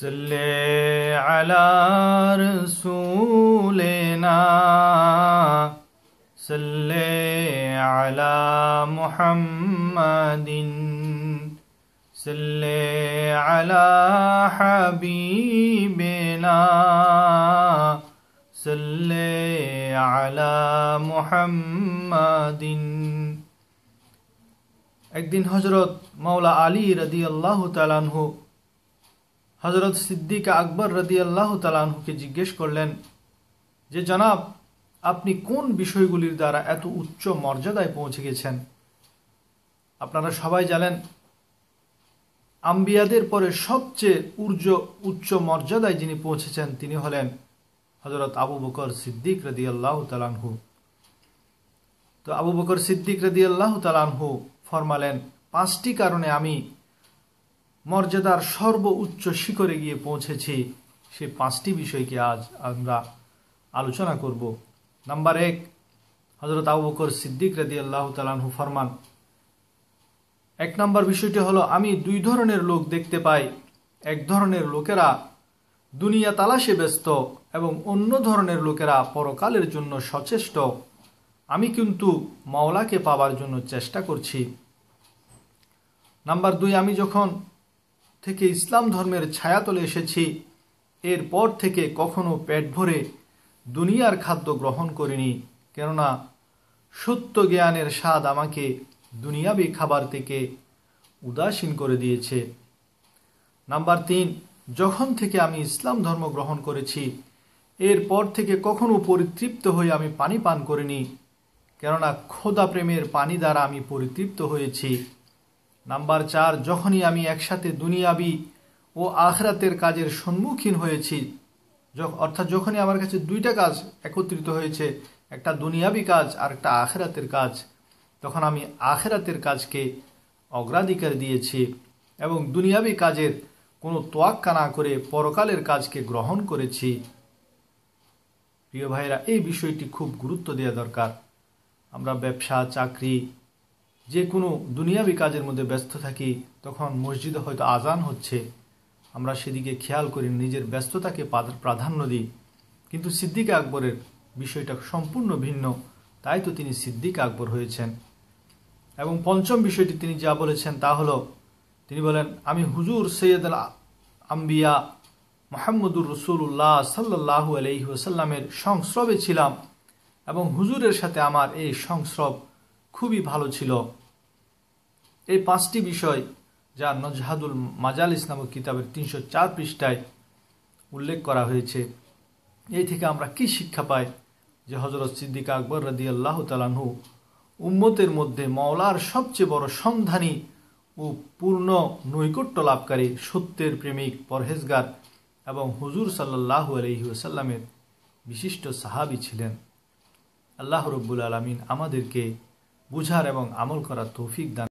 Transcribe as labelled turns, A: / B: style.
A: صل على رسولنا صل على محمد صل على حبيبنا صل على محمد একদিন হজরত মাওলা আলী রদি আল্লাহ তালানহু হজরত সিদ্দিক আকবর রদি আল্লাহ তালানহুকে জিজ্ঞেস করলেন, যে জনাব, আপনি কোন বিষয়গুলির দ্বারা এত উচ্চ মর্যাদায় পৌঁছে গেছেন? আপনারা সবাই জানেন, আম্বিয়াদের পরে সবচেয়ে উর্জ, উচ্চ মর্যাদায় যিনি পৌঁছেছেন তিনি হলেন হজরত আবু বকর সিদ্দিক রদি আল্লাহ তালানহু তো আবু বকর সিদ্দিক রদি আল্লাহ তালানহু ফরমালেন, পাঁচটি কারণে আমি মর্যাদার সর্ব উচ্চ শিখরে গিয়ে পৌঁছেছি। সে পাঁচটি বিষয়কে আজ আমরা আলোচনা করব। নাম্বার এক হজরত আবু বকর সিদ্দিক রাদি আল্লাহ তালানহু ফরমান, এক নম্বর বিষয়টি হলো, আমি দুই ধরনের লোক দেখতে পাই। এক ধরনের লোকেরা দুনিয়া তালাশে ব্যস্ত এবং অন্য ধরনের লোকেরা পরকালের জন্য সচেষ্ট। আমি কিন্তু মাওলাকে পাবার জন্য চেষ্টা করছি। নাম্বার দুই, আমি যখন থেকে ইসলাম ধর্মের ছায়াতলে এসেছি, এরপর থেকে কখনো পেট ভরে দুনিয়ার খাদ্য গ্রহণ করিনি। কেননা সত্য জ্ঞানের স্বাদ আমাকে দুনিয়াবি খাবার থেকে উদাসীন করে দিয়েছে। নাম্বার তিন, যখন থেকে আমি ইসলাম ধর্ম গ্রহণ করেছি, এরপর থেকে কখনো পরিতৃপ্ত হয়ে আমি পানি পান করিনি। কেননা খোদা প্রেমের পানি দ্বারা আমি পরিতৃপ্ত হয়েছি। নাম্বার চার, যখনই আমি একসাথে দুনিয়াবি ও আখরাতের কাজের সম্মুখীন হয়েছি অর্থাৎ যখনই আমার কাছে দুইটা কাজ একত্রিত হয়েছে, একটা দুনিয়াবি কাজ আর একটা আখেরাতের কাজ, তখন আমি আখেরাতের কাজকে অগ্রাধিকার দিয়েছি এবং দুনিয়াবি কাজের কোনো তোয়াক্কা না করে পরকালের কাজকে গ্রহণ করেছি। প্রিয় ভাইরা এই বিষয়টি খুব গুরুত্ব দেওয়া দরকার। আমরা ব্যবসা, চাকরি যে কোনো দুনিয়াবি কাজের মধ্যে ব্যস্ত থাকি, তখন মসজিদে হয়তো আজান হচ্ছে। আমরা সেদিকে খেয়াল করি, নিজের ব্যস্ততাকে প্রাধান্য দিই। কিন্তু সিদ্দিক আকবরের বিষয়টা সম্পূর্ণ ভিন্ন। তাই তো তিনি সিদ্দিক আকবর হয়েছেন। এবং পঞ্চম বিষয়টি তিনি যা বলেছেন তা হলো, তিনি বলেন, আমি হুজুর সৈয়দ আম্বিয়া মোহাম্মদুর রসুল্লাহ সাল্লাহ আলহি ওসাল্লামের সংস্রবে ছিলাম এবং হুজুরের সাথে আমার এই সংস্রব খুবই ভালো ছিল। এই পাঁচটি বিষয় যা নজহাদুল মাজালিস নামক কিতাবের তিনশো চার পৃষ্ঠায় উল্লেখ করা হয়েছে। এই থেকে আমরা কি শিক্ষা পাই যে হজরত সিদ্দিক আকবর রদি আল্লাহ তালাহু উম্মতের মধ্যে মওলার সবচেয়ে বড় সন্ধানী ও পূর্ণ নৈকট্য লাভকারী সত্যের প্রেমিক পরহেজগার এবং হুজুর সাল্লাহ আলহি ওসাল্লামের বিশিষ্ট সাহাবি ছিলেন। আল্লাহ রব্বুল আলমিন আমাদেরকে বুঝার এবং আমল করার তৌফিক দান